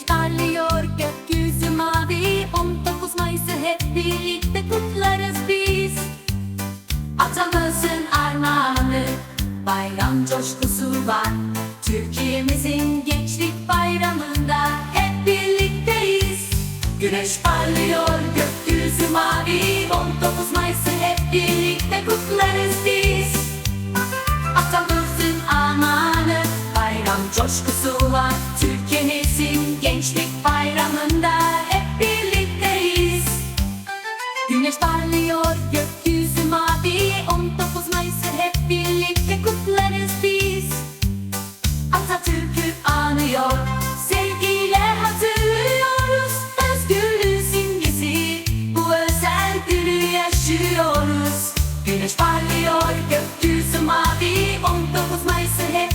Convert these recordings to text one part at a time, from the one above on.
Güneş parlıyor gökyüzü mavi. 19 Mayıs'ı hep birlikte kutlarız biz. Atamızın armağanı bayram coşkusu var. Türkiye'mizin gençlik bayramında hep birlikteyiz. Güneş parlıyor gökyüzü mavi. 19 Mayıs'ı hep birlikte kutlarız biz. Atamızın armağanı bayram coşkusu var. Türkiye Türkiye'mizin gençlik bayramında hep birlikteyiz. Güneş parlıyor gökyüzü mavi. 19 Mayıs'ı hep birlikte kutlarız biz. Atatürk'ü anıyor Sevgiyle hatırlıyoruz. Özgürlüğün simgesi Bu özel günü yaşıyoruz. Güneş parlıyor gökyüzü mavi. 19 Mayıs'ı hep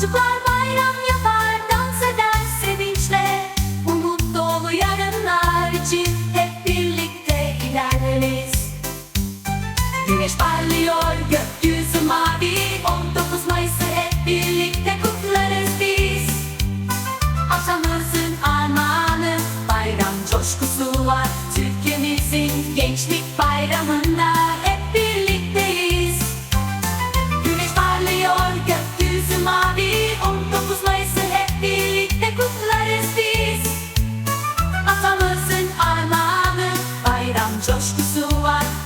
Çocuklar bayram yapar, dans eder sevinçle. Umut dolu yarınlar için hep birlikte ilerleriz. Güneş parlıyor, gökyüzü mavi. 19 Mayıs'ı hep birlikte kutlarız biz. Atamızın armağanı, bayram coşkusu var. Türkiye'mizin gençlik bayramında Yaşam coşkusu var.